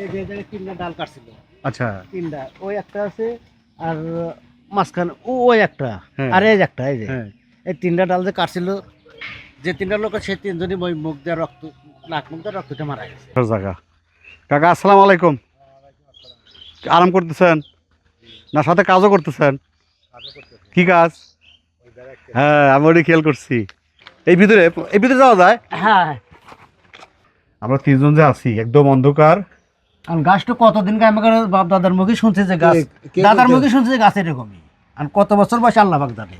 এই যে জায়গায় তিনটা ডাল কাটছিল। আচ্ছা। তিনটা। ওই একটা আছে আর মাঝখানে ও ওই একটা। হ্যাঁ। আর এই একটা এই যে। হ্যাঁ। এই তিনটা ডাল যে কাটছিল যে তিনটা লোক সে তিনজনই ওই মুখ দিয়ে রক্ত নাক মুখ দিয়ে রক্তটা মারা গেছে। জায়গা কাকা আসসালামু আলাইকুম। আরাম করতেছেন? না সাথে কাজও করতেছেন? কি কাজ? হ্যাঁ আমি ওটা খেয়াল করছি। এই ভিতরে এই ভিতরে যাওয়া যায়? হ্যাঁ। আমরা তিনজন যে আছি একদম অন্ধকার। আর গাছটা কতদিন আমাকে বাপ দাদার মুখে শুনছে যে গাছ। দাদার? মুখে শুনছে যে গাছ এরকমই। আর কত বছর বয়স আল্লাহ জানে।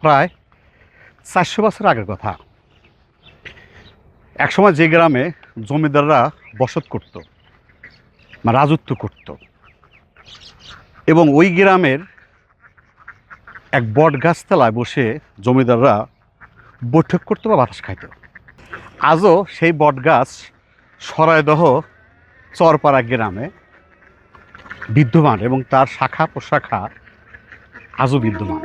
প্রায় চারশো বছর আগের কথা। একসময় যে গ্রামে জমিদাররা বসত করত রাজত্ব করত। এবং ওই গ্রামের এক বট গাছতলায় বসে জমিদাররা বৈঠক করতো বা বাতাস খাইত। আজও সেই বট গাছ সরাইদহ চরপাড়া গ্রামে বিদ্যমান এবং তার শাখা প্রশাখা আজও বিদ্যমান।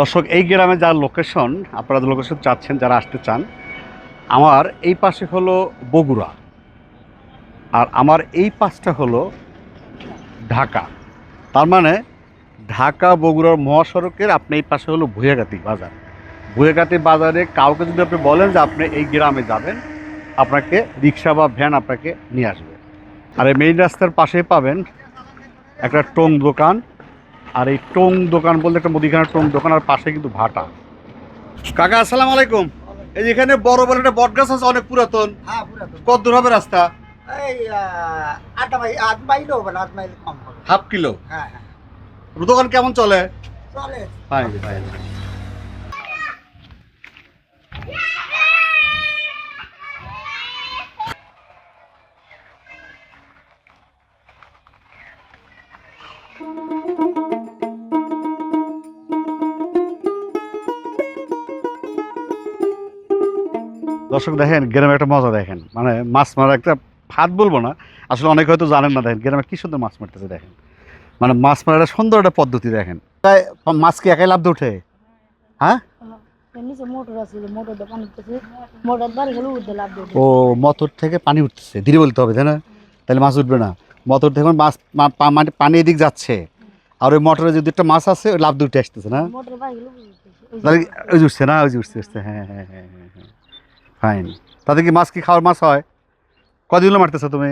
দর্শক, এই গ্রামে যার লোকেশন আপনারা লোকেশন চাচ্ছেন, যারা আসতে চান আমার এই পাশে হলো বগুড়া। আর আমার এই পাশটা হলো ঢাকা। তার মানে ঢাকা, বগুড়ার মহাসড়কের আপনি এই পাশে হলো ভুয়াগাতি বাজার। ভুয়াগাতি বাজারে কাউকে যদি আপনি বলেন যে আপনি এই গ্রামে যাবেন, আপনাকে রিক্সা বা ভ্যান আপনাকে নিয়ে আসবে। আর এই মেইন রাস্তার পাশেই পাবেন একটা টং দোকান। আর এই টং দোকান বলতে একটা মুদিখানার টং দোকান আর পাশে কিন্তু ভাটা। কাকা, আসসালামু আলাইকুম। এই এখানে বড় বড় একটা বট গাছ আছে অনেক পুরাতন। হ্যাঁ পুরাতন। কত দূর হবে রাস্তা? এই আট মাইল আট মাইল হবে না আট মাইল কম হবে। Half kilo? হ্যাঁ হ্যাঁ। দোকান কেমন চলে? চলে। Fine fine. দর্শক দেখেন গ্রামে একটা মজা দেখেন। মানে মাছ মারা একটা ফাঁদ বলব না। আসলে অনেকে হয়তো জানেন না দেখেন গ্রামে কি সুন্দর মাছ মারতেছে দেখেন। মানে মাছ মারার একটা সুন্দর একটা পদ্ধতি দেখেন। তাই মাছ কি একাই লাভ উঠে হ্যাঁ? নিচে মোটর আছে যে মোটর দিয়ে পানি উঠতেছে। মোটর বাড়ি গেলে উঠতে লাভ দিয়ে ও মটর থেকে পানি উঠতেছে ধীরে বলতে হবে তাই না? তাহলে মাছ উঠবে না। মোটর থেকে মাছ মানে পানি এদিক যাচ্ছে। আর ওই মটরে যদি একটা মাছ আছে ওই লাভ উঠে আসতেছে না? ওই যে উঠছে না? ওই যে উঠছে উঠছে। হ্যাঁ হ্যাঁ হ্যাঁ হ্যাঁ হ্যাঁ। ফাইন তাতে কি মাছ কি খাওয়ার মাছ হয়? কদিন হলো মারতেছো তুমি?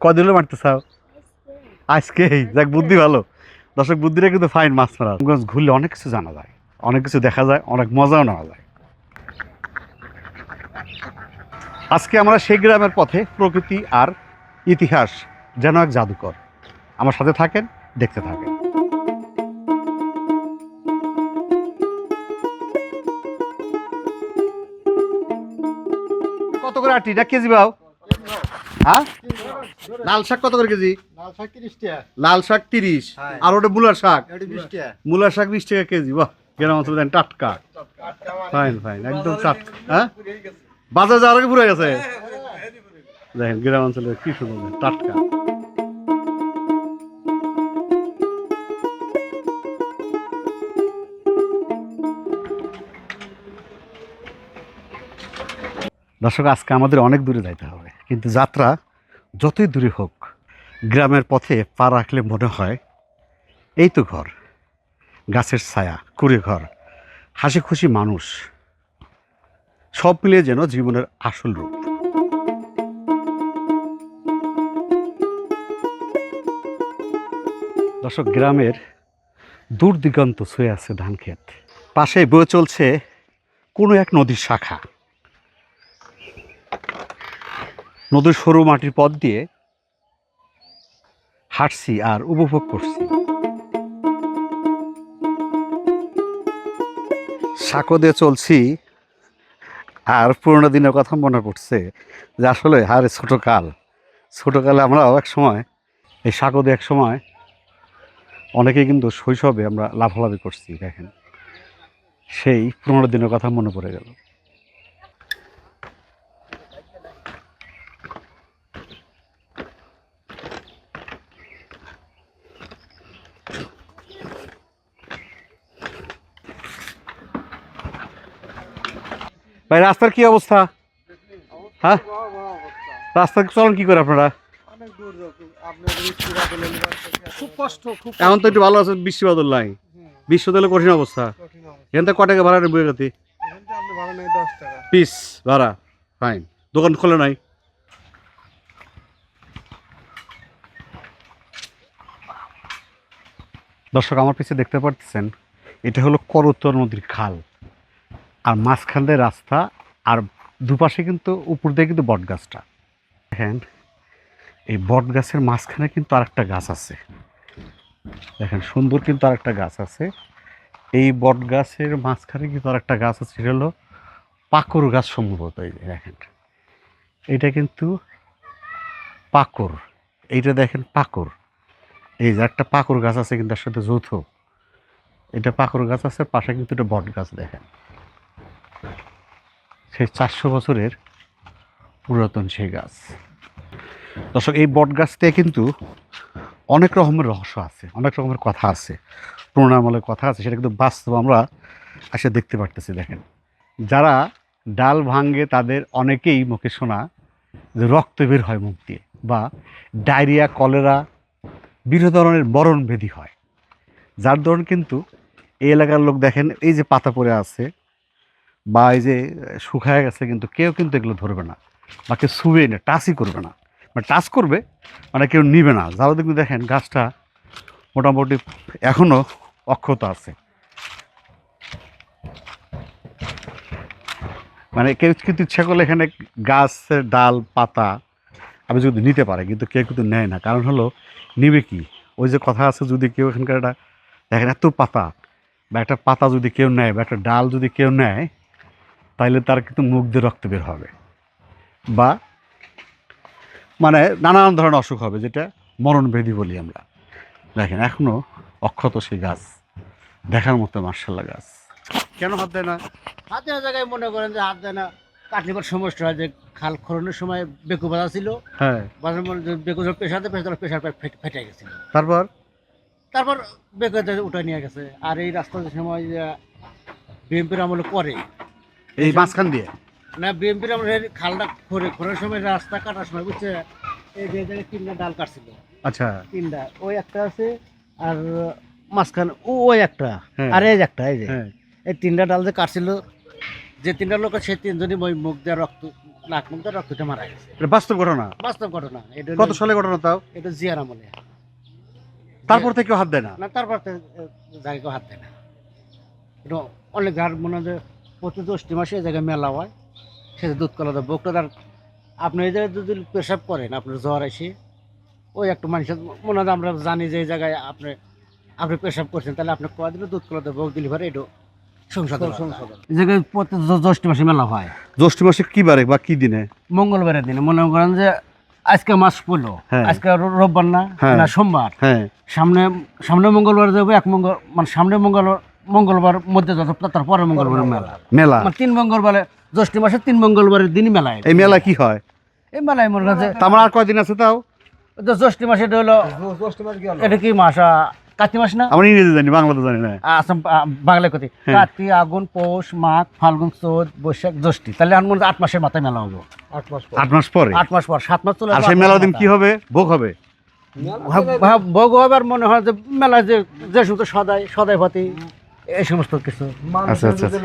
কদিন হলো মারতেছাও আজকেই। যাক, বুদ্ধি ভালো। দর্শক বুদ্ধিটা কিন্তু ফাইন মাছ মারা। ঘুরলে অনেক কিছু জানা যায়। অনেক কিছু দেখা যায়, অনেক মজাও নেওয়া যায়। আজকে আমরা সেই গ্রামের পথে প্রকৃতি আর ইতিহাস যেন এক জাদুকর। আমার সাথে থাকেন, দেখতে থাকেন। করে আটি? এটা কেজি বাও? হ্যাঁ? লাল শাক কত করে কেজি? লাল শাক তিরিশ হ্যাঁ। আর ওটা মূলার শাক? মুলার শাক বিশ টাকা কেজি বাহ। গ্রাম অঞ্চলে দেন টাটকা। ফাইন ফাইন একদম টাটকা হ্যাঁ? বাজার যাওয়ার আগে পুরো গেছে? দেখেন গ্রাম অঞ্চলে কি সুন্দর টাটকা। দর্শক, আজকে আমাদের অনেক দূরে যাইতে হবে। কিন্তু যাত্রা যতই দূরে হোক, গ্রামের পথে পা রাখলে মনে হয় এই তো ঘর, গাছের ছায়া, কুড়ে ঘর হাসি খুশি মানুষ, সব মিলিয়ে যেন জীবনের আসল রূপ। দর্শক, গ্রামের দূর দিগন্ত ছুঁয়ে আছে ধান ক্ষেত পাশে বয়ে চলছে কোনো এক নদীর শাখা। নদীর সরু মাটির পথ দিয়ে হাঁটছি আর উপভোগ করছি। সাঁকো দিয়ে চলছি আর পুরোনো দিনের কথা মনে পড়ছে যে আসলে আরে ছোটোকাল ছোটোকালে আমরাও এক সময়, এই সাঁকো দিয়ে এক সময় অনেকেই কিন্তু শৈশবে আমরা লাফালাফি করছি, দেখেন। সেই পুরোনো দিনের কথা মনে পড়ে গেল। ভাই রাস্তার কি অবস্থা? হ্যাঁ? রাস্তা চলেন কি করে আপনারা? এখন তো একটু ভালো আছে বৃষ্টি বাদল নাই। বৃষ্টি দিলে কঠিন অবস্থা। এখান থেকে কটাকা ভাড়া নেই টাকা। পিস ভাড়া ফাইন দোকান খোলে নাই। দর্শক আমার পিছে দেখতে পাচ্ছেন এটা হলো করতোয়ার নদীর খাল। আর মাঝখান দিয়ে রাস্তা আর দুপাশে কিন্তু উপর দিয়ে কিন্তু বট গাছটা। দেখেন, এই বট গাছের মাঝখানে কিন্তু আরেকটা গাছ আছে। দেখেন, সুন্দর কিন্তু আরেকটা গাছ আছে। এই বট গাছের মাঝখানে কিন্তু আরেকটা গাছ আছে, সেটা হলো পাকর গাছ সম্ভবত, এই দেখেন। এটা কিন্তু পাকর। এইটা দেখেন পাকর। এই যে একটা পাকর গাছ আছে কিন্তু তার সাথে যৌথ। এটা পাকর গাছ আছে, পাশে কিন্তু এটা বট গাছ, দেখেন। সেই চারশো বছরের পুরাতন সেই গাছ। দর্শক, এই বট গাছতে কিন্তু অনেক রকমের রহস্য আছে, অনেক রকমের কথা আছে প্রণামলের কথা আছে, সেটা কিন্তু বাস্তব আমরা আসে দেখতে পারতেছি, দেখেন। যারা ডাল ভাঙ্গে তাদের অনেকেই মুখে শোনা যে রক্ত বের হয় মুখ দিয়ে, বা ডায়রিয়া, কলেরা, বিভিন্ন ধরনের মরণ ব্যাধি হয়। যার ধরুন কিন্তু এই এলাকার লোক দেখেন, এই যে পাতা পড়ে আছে বা এই যে শুকায় গেছে কিন্তু কেউ কিন্তু এগুলো ধরবে না, বা কেউ শুবে না, টাচই করবে না। মানে টাচ করবে মানে কেউ নিবে না। যারা দেখুন, দেখেন গাছটা মোটামুটি এখনও অক্ষত আছে। মানে কেউ কিন্তু ইচ্ছা করলে এখানে গাছের ডাল, পাতা আমি যদি নিতে পারে, কিন্তু কেউ কিন্তু নেয় না। কারণ হলো, নিবে কি? ওই যে কথা আছে, যদি কেউ এখানকার একটা, দেখেন এত পাতা, বা একটা পাতা যদি কেউ নেয়, বা একটা ডাল যদি কেউ নেয় তাহলে তার কিন্তু মুখ দিয়ে রক্ত বের হবে। বা মানে নানান ধরনের অসুখ হবে যেটা মরণ ব্যাধি বলি আমরা। দেখেন এখনও অক্ষত সেই গাছ। দেখার মতো মার্শাল্লাহ গাছ। কেন হাত দেয় না? হাত দেওয়ার জায়গায় মনে করেন যে হাত দেয় না। কাটলিবার সমস্যা হয় যে খাল খরণের সময় বেকু বাজা ছিল। হ্যাঁ। বাজার বেকু যখন পেশাতে পেশাতে পেশার ফেটে গেছিল। তারপর? তারপর বেকু উঠে নিয়ে গেছে। আর এই রাস্তার সময় যে বিএমপির আমলে করে। এই মাঝখান দিয়ে। না বিএমপির এই খালটা খরে খরার সময় রাস্তা কাটার সময় বুঝছে? এই যে জায়গায় তিনটা ডাল কাটছিল। আচ্ছা। তিনটা ওই একটা আছে আর মাঝখানে ও ওই একটা। হ্যাঁ। আর এই একটা এই যে। হ্যাঁ। এই তিনটা ডাল যে কাটছিল যে তিনটা লোক সেই তিনজনই ওই মুখ দিয়ে রক্ত নাক মুখ দিয়ে রক্তটা মারা গেছে। এটা বাস্তব ঘটনা? বাস্তব ঘটনা। এটা কত সালে ঘটনা তাও? এটা জিয়ার আমলে। তারপর থেকে কেউ হাত দেয় না? না তারপর থেকে জায়গায় হাত দেয় না। এটা অনেক গার মনে হয় প্রতি দশটি মাসে এই জায়গায় মেলা হয়। সে দুধ কলা দেয় বকটা তার আপনি এই জায়গায় যদি পেশাব করেন আপনার জ্বর এসে ওই একটা মানুষের মনে হয় আমরা জানি যে এই জায়গায় আপনি আপনি পেশাব করছেন তাহলে আপনি কয়া দিলে দুধ কলা দেয় বক দিলি এটা দশটি মাসে মেলা হয়। জ্যৈষ্ঠ মাসে কি বারে বা কি দিনে? মঙ্গলবারের দিনে। মনে করেন যে আজকে মাস পড়ল। হ্যাঁ। আজকে রোববার না? হ্যাঁ। না সোমবার। হ্যাঁ। সামনে সামনে মঙ্গলবার যাব এক মঙ্গল মানে সামনে মঙ্গলবার মঙ্গলবার মধ্যে যত তারপরে মঙ্গলবার মেলা। মেলা। মানে তিন মঙ্গলবারে জ্যৈষ্ঠী মাসের তিন মঙ্গলবারের দিনই মেলা এটা। এই মেলা কি হয়? এই মেলায় মনে হয় যে তার আর কয়দিন আছে তাও? তো জ্যৈষ্ঠী মাসে এটা হলো এটা কি মাস? কার্তিক মাস না? আমরা ইংরেজি জানি বাংলাতে জানি না। আসাম বাংলা কথি হ্যাঁ। কার্তিক আগুন পৌষ মাঘ ফাল্গুন চোদ্দ বৈশাখ জ্যৈষ্ঠী। তাহলে আমার মনে হয় আট মাসের মাথায় মেলা হব। আট মাস আট মাস পরে? আট মাস পর সাত মাস চলে আর যাবে, সেই মেলার দিন কি হবে? ভোগ হবে? ভোগ হবার মনে হয় যে মেলা যে যে সমস্ত সদাই সদাই পাতি। এই সমস্ত কিছু। আচ্ছা, আচ্ছা, আচ্ছা।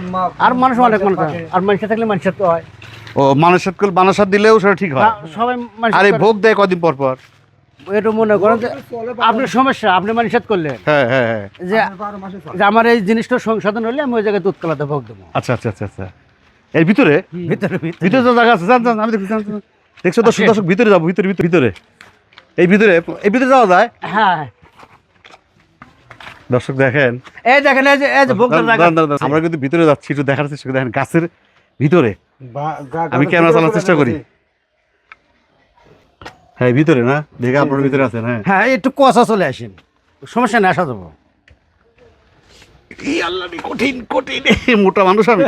আর মানুষ অনেক মানুষ আর মানুষের থাকলে মানুষের তো হয়। ও মানুষের কুল মানুষের দিলেও সেটা ঠিক হয়। সবাই মানুষ আর ভোগ দেয় কদিন পর পর? এটা মনে করেন যে আপনার সমস্যা আপনি মানুষের করলেন। হ্যাঁ হ্যাঁ হ্যাঁ। যে আমার এই জিনিসটা সংশোধন হলে আমি ওই জায়গায় দুধ কলাতে ভোগ দেবো। আচ্ছা আচ্ছা আচ্ছা আচ্ছা। এর ভিতরে? ভিতরে ভিতরে। তো জায়গা আছে। জান জান আমি দেখছি। দেখছ দর্শক দর্শক ভিতরে যাব ভিতরে ভিতরে ভিতরে। এই ভিতরে এই ভিতরে যাওয়া যায়? হ্যাঁ। দর্শক দেখেন। এই দেখেন এই যে এই যে। আমরা কিন্তু ভিতরে যাচ্ছি একটু দেখার চেষ্টা করি। দেখেন গাছের ভিতরে। আমি ক্যামেরা চালানোর চেষ্টা করি। হ্যাঁ ভিতরে না? দেখে আপনার ভিতরে আছেন হ্যাঁ। হ্যাঁ একটু কষা চলে আসেন। সমস্যা নেই আসা যাব। কঠিন কঠিন। মোটা মানুষ আমি।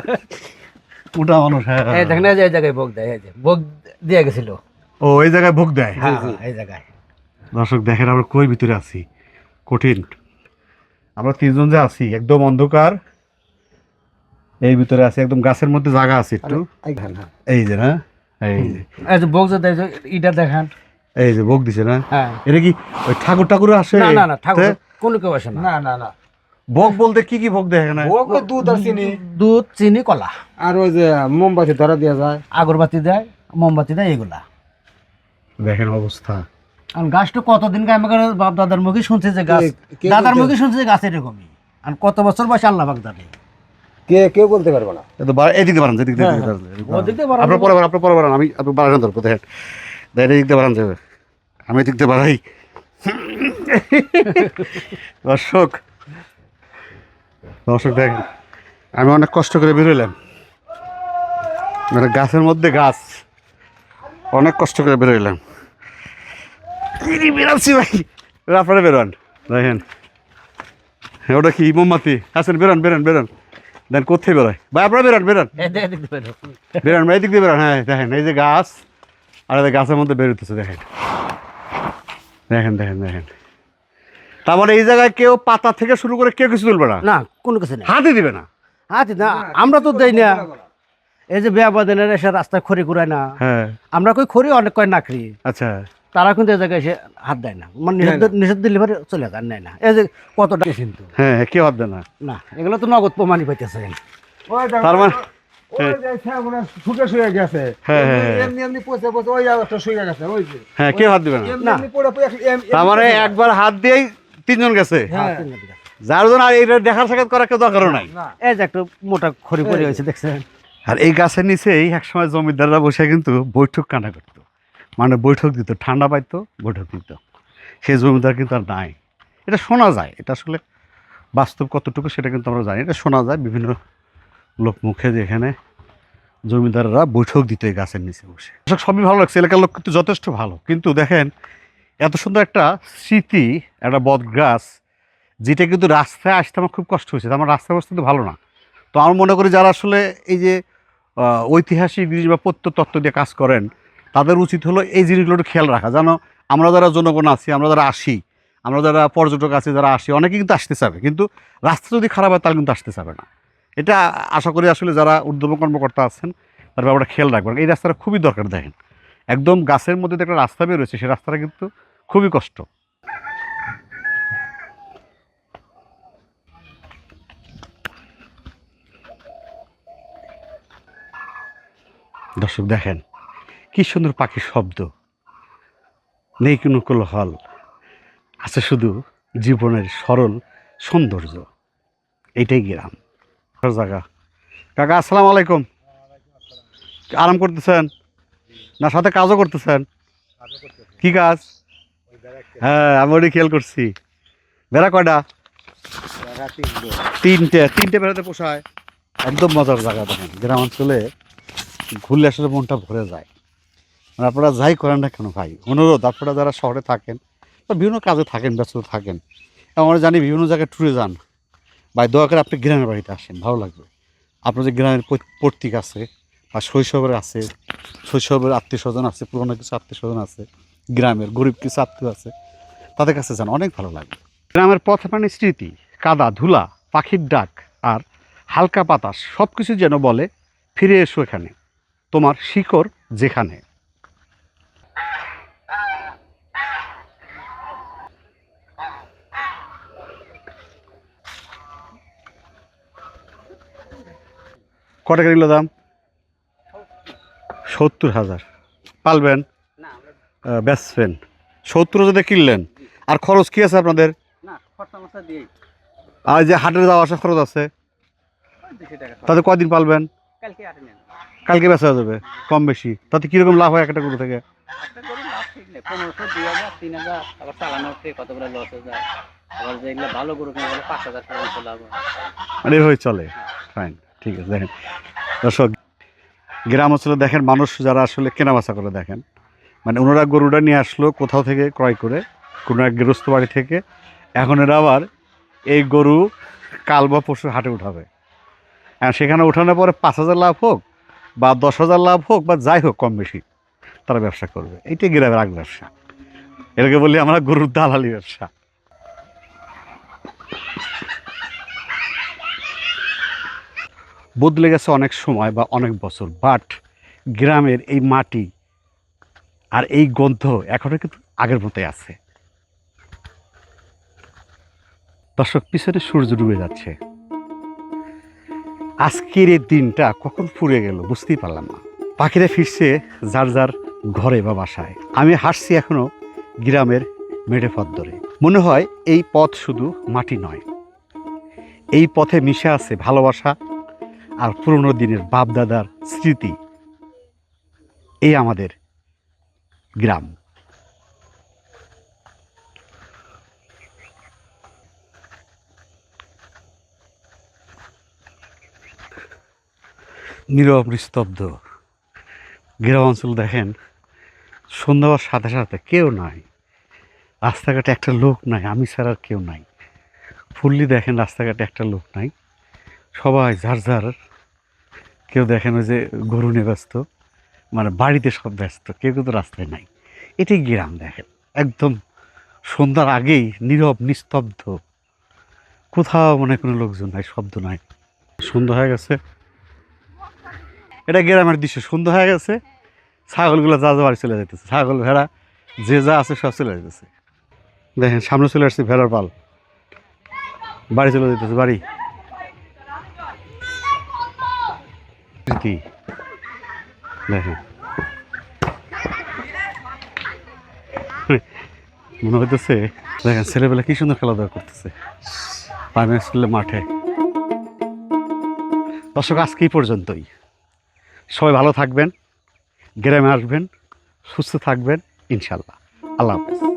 মোটা মানুষ হ্যাঁ। এই দেখেন এই যে এই জায়গায় ভোগ দেয় এই যে ভোগ দিয়ে গেছিল। ও এই জায়গায় ভোগ দেয়? হ্যাঁ হ্যাঁ, এই জায়গায়। দর্শক দেখেন আমরা কই ভিতরে আছি? কঠিন। আমরা তিনজন যে আছি একদম অন্ধকার এই ভিতরে আছে একদম গাছের মধ্যে জায়গা আছে একটু। হ্যাঁ হ্যাঁ। এই যে না এই যে। এই যে বক্স ইটা দেখেন। এই যে ভোগ দিছে না? হ্যাঁ। এটা কি ওই ঠাকুর ঠাকুর আসে? না না না ঠাকুর তে? কোনো কেউ আসে না। না না বলতে কি কি ভোগ দুধ আর চিনি। দুধ চিনি কলা। আর ওই যে মোমবাতি ধরা দেওয়া যায়। আগরবাতি দেয় মোমবাতি দেয় এগুলা। দেখেন অবস্থা। আর গাছটা কতদিন আমি বাপ দাদার মুখে শুনছি যে গাছ? দাদার মুখে শুনছি যে গাছ এরকমই। আর কত বছর বয়সে আল্লাহ বাগ জানে। কে কেউ বলতে পারবে না। এদিক দিয়ে বাড়ান এদিক দিয়ে হ্যাঁ, হ্যাঁ। আপনার পরে বাড়ান, আপনার পরে বাড়ান আমি আপনি বাড়ান দরকার দেখেন দেখেন এদিক দিয়ে বাড়ান যাবে। আমি এদিক দিয়ে বাড়াই। দর্শক দর্শক দেখেন আমি অনেক কষ্ট করে বেরোলাম মানে গাছের মধ্যে গাছ অনেক কষ্ট করে বেরোইলাম ইরি বেরাচ্ছি ভাই। আপনারা বেরোন দেখেন। হ্যাঁ, ওটা কি মোমবাতি? আসেন বেরোন বেরোন বেরোন। দেন কোথায় বেরোয়? ভাই আপনারা বেরোন বেরোন। বেরোন। ভাই এদিক দিয়ে বেরোন। হ্যাঁ দেখেন এই যে গাছ আর গাছের মধ্যে বেরোতেছে দেখেন। দেখেন দেখেন দেখেন। তার মানে এই জায়গায় কেউ পাতা থেকে শুরু করে কেউ কিছু তুলবে না? না কোনো কিছু নেই। হাতে দিবে না? আচ্ছা না আমরা তো দেই না। এই যে বিয়া বাদিনের এসে রাস্তায় খড়ি ঘুরায় না। হ্যাঁ। আমরা কই খড়ি অনেক কয় নাকরি আচ্ছা। তারা কিন্তু এ জায়গায় এসে হাত দেয় না। মানে নিষেধ নিষেধ দিলে পরে চলে যায় নেয় না। এই যে কতটা কিন্তু? হ্যাঁ হ্যাঁ, কেউ হাত দেয় না। না এগুলো তো নগদ প্রমাণই পাইতেছে ওই তার মানে ওই যে শ্যামরা শুকে শুয়ে গেছে। হ্যাঁ, হ্যাঁ, হ্যাঁ। এমনি এমনি পচে পচে ওই একটা শুয়ে গেছে ওই যে। হ্যাঁ কেউ হাত দিবে না। এমনি না। এমনি পড়ে পড়ে এক- এম- তার এমনি মানে পচে- একবার হাত দিয়েই তিনজন গেছে? হ্যাঁ। যার জন্য আর এটা দেখার সাক্ষাৎ করার কেউ দরকারও নাই। এই যে একটা মোটা খড়ি পড়ে হয়েছে দেখছেন? আর এই গাছের নিচেই একসময় জমিদাররা বসে কিন্তু বৈঠক কানা করতো। মানে বৈঠক দিত ঠান্ডা পাইতো বৈঠক দিত। সেই জমিদার কিন্তু আর নাই। এটা শোনা যায় এটা আসলে বাস্তব কতটুকু সেটা কিন্তু আমরা জানি এটা শোনা যায় বিভিন্ন লোক মুখে যেখানে জমিদাররা বৈঠক দিত এই গাছের নিচে বসে। দর্শক, সবই ভালো লাগছে এলাকার লোক কিন্তু যথেষ্ট ভালো। কিন্তু দেখেন এত সুন্দর একটা স্মৃতি একটা বট গাছ যেটা কিন্তু রাস্তায় আসতে আমার খুব কষ্ট হয়েছে। আমার রাস্তার অবস্থা তো ভালো না। তো আমার মনে করি যারা আসলে এই যে ঐতিহাসিক জিনিস বা প্রত্যতত্ত্ব দিয়ে কাজ করেন তাদের উচিত হলো এই জিনিসগুলো একটু খেয়াল রাখা। যেন আমরা যারা জনগণ আছি, আমরা যারা আসি, আমরা যারা পর্যটক আছি, যারা আসি অনেকে কিন্তু আসতে চাবে। কিন্তু রাস্তা যদি খারাপ হয়, তারা কিন্তু আসতে চাবে না। এটা আশা করি আসলে যারা ঊর্ধ্বতন কর্মকর্তা আছেন তার ব্যাপারটা খেয়াল রাখবেন। এই রাস্তাটা খুবই দরকার, দেখেন। একদম গাছের মধ্যে একটা রাস্তা বেরোচ্ছে সেই রাস্তাটা কিন্তু খুবই কষ্ট। দর্শক, দেখেন কি সুন্দর পাখির শব্দ। নেই কোনো কোলাহল। আছে শুধু জীবনের সরল সৌন্দর্য। এইটাই গ্রাম। জায়গা। কাকা, আসসালামু আলাইকুম। আরাম করতেছেন? না, সাথে কাজও করতেছেন? কি কাজ? হ্যাঁ আমি ওটাই খেয়াল করছি। বেড়া কয়টা? তিনটে। তিনটে বেড়াতে পোষায়। একদম মজার জায়গা দেখেন। গ্রাম অঞ্চলে ঘুরলে আসলে মনটা ভরে যায়। আপনারা যাই করেন না কেন ভাই? অনুরোধ, আপনারা যারা শহরে থাকেন বা বিভিন্ন কাজে থাকেন, ব্যস্ত থাকেন, আমরা জানি বিভিন্ন জায়গায় ট্যুরে যান। ভাই, দয়া করে আপনি গ্রামের বাড়িতে আসেন, ভালো লাগবে। আপনার যে গ্রামের পৈ- পৈতৃক আছে বা শৈশবের আছে, শৈশবের আত্মীয় স্বজন আছে, পুরোনো কিছু আত্মীয় স্বজন আছে, গ্রামের গরিব কিছু আত্মীয় আছে, তাদের কাছে যান, অনেক ভালো লাগবে। গ্রামের পথ মানে স্মৃতি, কাদা, ধুলা, পাখির ডাক আর হালকা বাতাস সব কিছু যেন বলে, ফিরে এসো এখানে, তোমার শিকড় যেখানে। ক টাকা দিল দাম? সত্তর হাজার। পালবেন? বেচবেন সত্তর হাজার কিনলেন আর খরচ কি আছে আপনাদের? আর যে হাটের যাওয়া আসা খরচ আছে? তাতে কদিন পালবেন? কালকে বেচা হয়ে যাবে কম বেশি। তাতে কীরকম লাভ হয় একটা গরু থেকে? মানে এভাবে চলে ফাইন ঠিক আছে, দেখেন। দর্শক, গ্রাম অঞ্চলে দেখেন মানুষ যারা আসলে কেনাবেচা করে দেখেন। মানে ওনারা গরুটা নিয়ে আসলো কোথাও থেকে ক্রয় করে, কোনো এক গৃহস্থ বাড়ি থেকে। এখন এরা আবার এই গরু কাল বা পরশু হাটে উঠাবে। সেখানে উঠানোর পরে পাঁচ হাজার লাভ হোক বা দশ হাজার লাভ হোক বা যাই হোক কম বেশি তারা ব্যবসা করবে। এইটাই গ্রামের আগ ব্যবসা। এটাকে বলি আমরা গরুর দালালি ব্যবসা। বদলে গেছে অনেক সময় বা অনেক বছর বাট গ্রামের এই মাটি আর এই গন্ধ এখনও কিন্তু আগের মতোই আছে। দর্শক, পিছনে সূর্য ডুবে যাচ্ছে। আজকের এই দিনটা কখন ফুরে গেল বুঝতেই পারলাম না। পাখিরা ফিরছে যার যার ঘরে বা বাসায়। আমি হাসছি এখনও গ্রামের মেঠে পথ ধরে। মনে হয় এই পথ শুধু মাটি নয়। এই পথে মিশে আছে ভালোবাসা আর পুরনো দিনের বাপদাদার স্মৃতি। এই আমাদের গ্রাম। নীরব নিস্তব্ধ। গ্রাম অঞ্চল দেখেন, সন্ধ্যাবার সাথে সাথে কেউ নাই। রাস্তাঘাটে একটা লোক নাই, আমি ছাড়া আর কেউ নাই। ফুললি দেখেন, রাস্তাঘাটে একটা লোক নাই। সবাই যার যার কেউ দেখেন যে গরু নিয়ে ব্যস্ত মানে বাড়িতে সব ব্যস্ত, কেউ কিন্তু রাস্তায় নাই। এটাই গ্রাম দেখেন, একদম সন্ধ্যার আগেই নীরব, নিস্তব্ধ। কোথাও মানে কোনো লোকজন নাই, শব্দ নাই। সন্ধ্যা হয়ে গেছে। এটা গ্রামের দৃশ্য, সন্ধ্যা হয়ে গেছে। ছাগলগুলো যা যা বাড়ি চলে যেতেছে ছাগল, ভেড়া, যে যা আছে সব চলে যেতেছে দেখেন, সামনে চলে আসছে ভেড়ার পাল। বাড়ি চলে যেতেছে বাড়ি। কি দেখেন মনে হইতেছে, দেখেন, ছেলেবেলা কি সুন্দর খেলাধুলা করতেছে। প্রাইমারি স্কুলের মাঠে। দর্শক, আজকে পর্যন্তই। সবাই ভালো থাকবেন, গ্রামে আসবেন, সুস্থ থাকবেন, ইনশাল্লাহ। আল্লাহ হাফেজ।